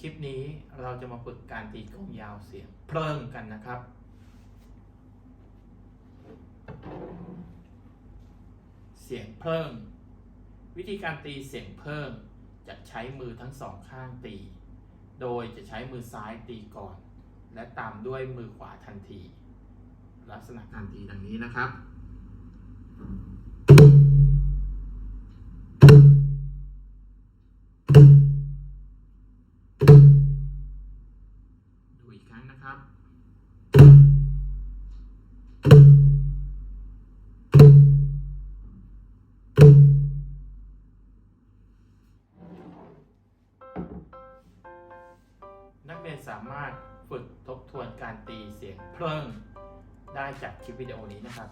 คลิปนี้เราจะมาฝึกการตีกลองยาวเสียงเพลิ่งกันนะครับ เสียงเพลิ่งวิธีการตีเสียงเพลิ่งจะใช้มือทั้งสองข้างตี โดยจะใช้มือซ้ายตีก่อน และตามด้วยมือขวาทันที ลักษณะการตีดังนี้นะครับ ดูอีกครั้งนะครับนักเรียนสามารถฝึกทบทวนการตีเสียงเพลิ่งได้จากคลิปวิดีโอนี้นะครับ